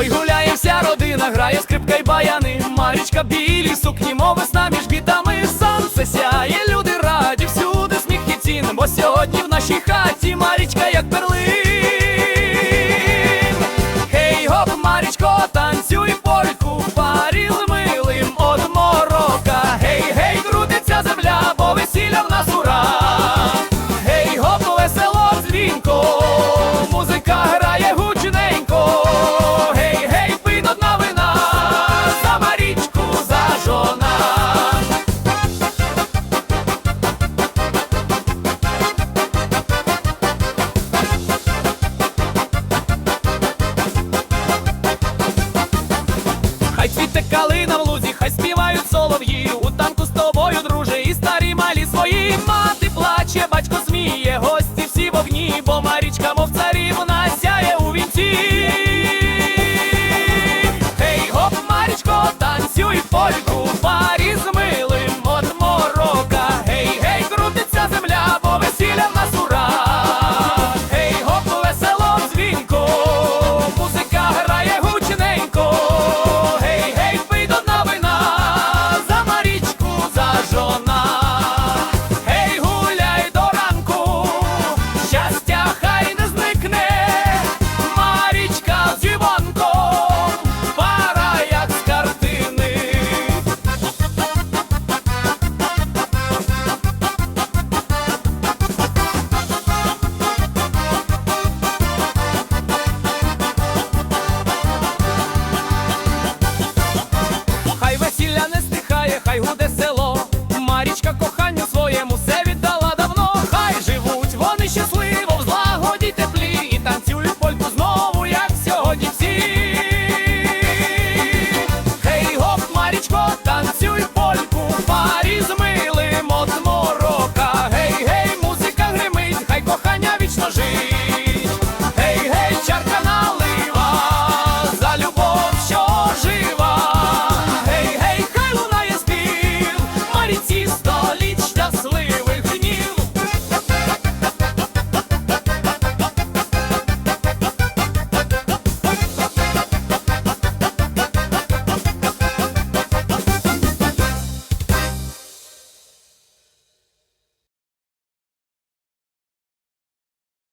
Ой, гуляє вся родина, грає скрипка й баяни, Марічка білі, сукні, мови з нами цвіте калина в лузі, хай співають солов'ї. У танку з тобою, друже, і старі малі свої мати плаче, батько.